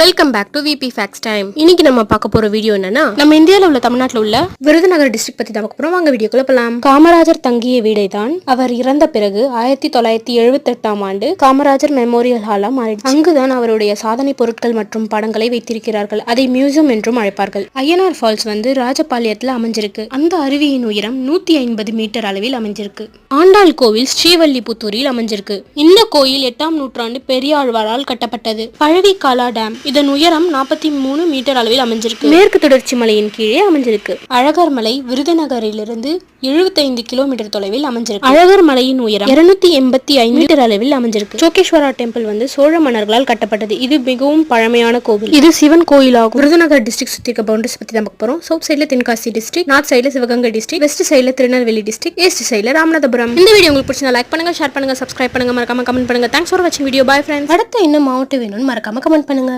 Welcome back to VP facts time இன்னைக்கு நம்ம பார்க்க போற வீடியோ என்னன்னா நம்ம இந்தியாவில் உள்ள தமிழ்நாட்டில் உள்ள விருதுநகர் டிஸ்ட்ரிக்ட் பத்தி தான் போறோம். வாங்க வீடியோக்குள்ள போலாம். காமராஜர் தங்கிய வீடை தான் அவர் இறந்த பிறகு ஆயிரத்தி தொள்ளாயிரத்தி எழுபத்தி எட்டாம் ஆண்டு காமராஜர் மெமோரியல் ஹாலா மாறிடுச்சு. அங்குதான் அவருடைய சாதனை பொருட்கள் மற்றும் படங்களை வைத்திருக்கிறார்கள். அதை மியூசியம் என்றும் அழைப்பார்கள். ஐயனார் ஃபால்ஸ் வந்து ராஜபாளையத்தில் அமைஞ்சிருக்கு. அந்த அருவியின் உயரம் நூத்தி ஐம்பது மீட்டர் அளவில் அமைஞ்சிருக்கு. ஆண்டாள் கோவில் ஸ்ரீவல்லிபுத்தூரில் அமைஞ்சிருக்கு. இந்த கோயில் எட்டாம் நூற்றாண்டு பெரியாழ்வாரால் கட்டப்பட்டது. பழவிக்காலா டேம் இதன் உயரம் நாற்பத்தி மூணு மீட்டர் அளவில் அமைஞ்சிருக்கு. மேற்கு தொடர்ச்சி மலையின் கீழே அமைஞ்சிருக்கு. அழகர் மலை விருதுநகரிலிருந்து எழுபத்தைந்து கிலோமீட்டர் தொலைவில் அமைஞ்சிருக்கு. அழகர் மலையின் உயரம் இருநூத்தி எண்பத்தி ஐந்து மீட்டர் அளவில் அமைஞ்சிருக்கு. சோகேஸ்வரா டெம்பிள் வந்து சோழ மன்னர்களால் கட்டப்பட்டது. இது மிகவும் பழமையான கோவில். இது சிவன் கோயிலாகும். விருதுநகர் டிஸ்ட்ரிக்ட் சுத்தி இருக்க பவுண்டரிஸ் பத்தி தான் பார்க்க போறோம். சவுத் சைடுல தென்காசி டிஸ்ட்ரிக்ட் நார்த் சைடுல சிவகங்கை டிஸ்ட்ரிக்ட் வெஸ்ட் சைடுல திருநெல்வேலி டிஸ்ட்ரிக்ட் ஈஸ்ட் சைடுல ராமநாதபுரம். இந்த வீடியோ உங்களுக்கு பிடிச்சா லைக் பண்ணுங்க ஷேர் பண்ணுங்க சப்ஸ்கிரைப் பண்ணுங்க. மறக்காம கமெண்ட் பண்ணுங்க. தேங்க்ஸ் ஃபார் வாட்சிங் வீடியோ பை ஃப்ரெண்ட்ஸ் அடுத்து என்ன மாவட்டம் வேணும்னு மறக்காம கமெண்ட் பண்ணுங்க.